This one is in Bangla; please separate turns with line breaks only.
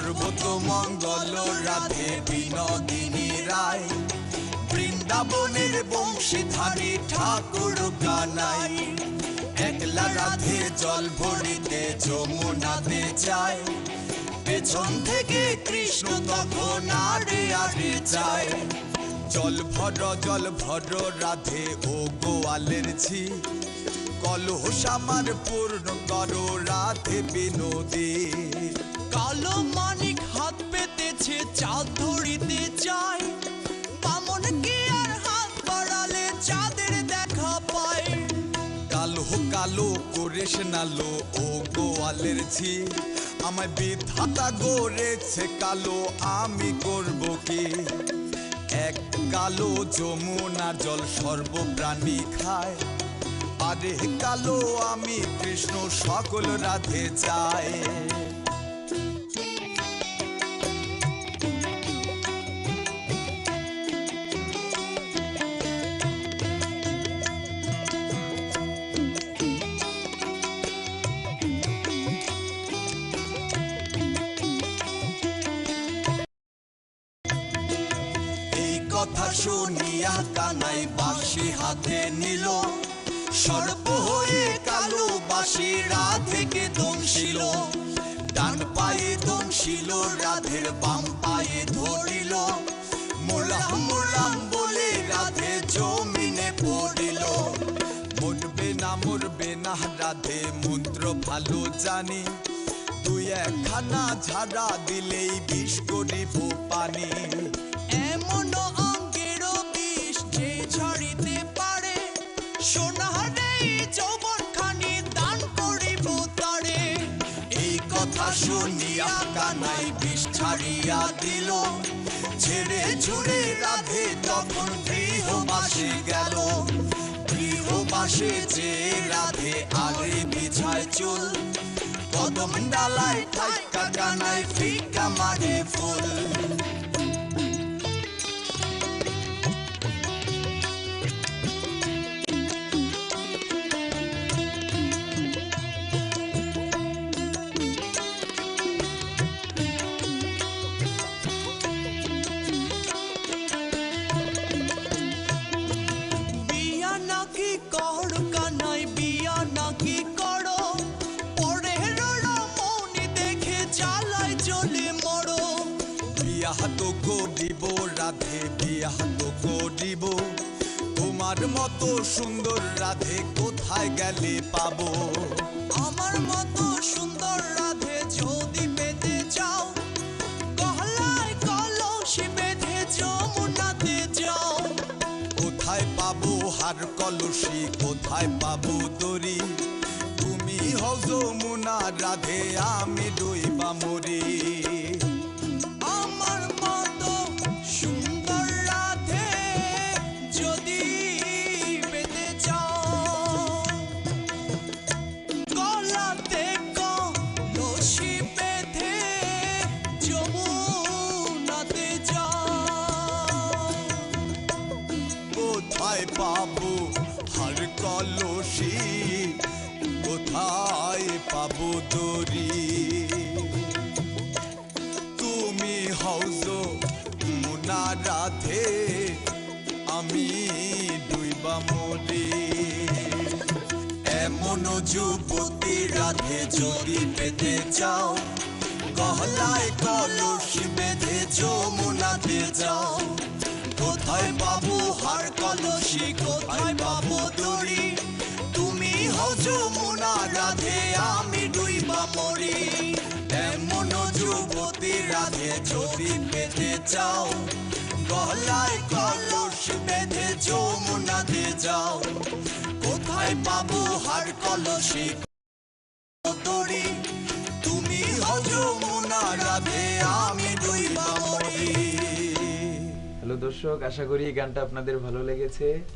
সর্বতমঙ্গল রাধে বিনোদিনী রায়। বৃন্দাবনের বংশীধারী ঠাকুর কানাই। একলা রাধে জল ভরিতে যমুনাতে যায় পেছন থেকে কৃষ্ণ তখন আরে আরে যায় জল ভর জল ভর রাধে ও গোয়ালের ঝি। কলহ আমার পূর্ণ করো রাধে বিনোদী।
কালো
কালো গোরেশ না নালো, ও গোয়ালের ঝি। আমায় বিধাতা গড়েছে কালো, আমি করব কি? এক কালো যমুনার জল সর্বপ্রাণী খায়। আরে কালো আমি কৃষ্ণ, সকল রাধে চাই শুনিয়া কানাই বাসি হাতে নিল। সর্প হয়ে কালো বাসি রাধেকে দংশিল। ডান পায়ে দংশিল, রাধের বাম পায়ে ধরিল। মোলাম মোলাম বলে রাধে জমিনে পড়িল। মরবে না মরবে না, রাধে মন্ত্র ভালো জানি। তুই একখানা ঝাড়া দিলেই বিষ করিব পানি। কথা শুনিয়া কানাই বিষ ছাড়িয়া দিল। ছেড়ে ছুড়ে রাধে তখন গৃহবাসে গেল। গৃহবাসে যে রাধে আগে বিছায় চুল। কদম ডালায় থাকা কানায় ফিকা মারে ফুল। বিয়াহ তো করিব, রাধে বিয়াহ তো করিব। তোমার মতো সুন্দর রাধে কোথায় গেলে পাবো?
আমার মতো সুন্দর রাধে যদি পেতে চাও গহলায় কলসি বেঁধে যমুনাতে যাও।
কোথায় পাবো হার কলসি, কোথায় পাবো দড়ি? তুমি হও যমুনা, রাধে আমি ডইবা মরি। পাবো? হার কলসি কোথায় পাবো দড়ি? তুমি হৌজ মুনা রাধে আমি ডুইবা মরি। এমন যুবতী রাধে যদি পেতে চাও, গহলায় কলসি বেঁধে যমুনাতে যাও। কোথায় রাধে, আমি ডুইবা মরি এমন যুবতী রাধে, যদি পেতে চাও, গলায় কলস বেঁধে যমুনাতে যাও। কোথায় পাবো হার কলসি? তুমি হও যমুনা রাধে, আমি ডুইবা মরি
হ্যালো দর্শক, আশা করি এই গানটা আপনাদের ভালো লেগেছে।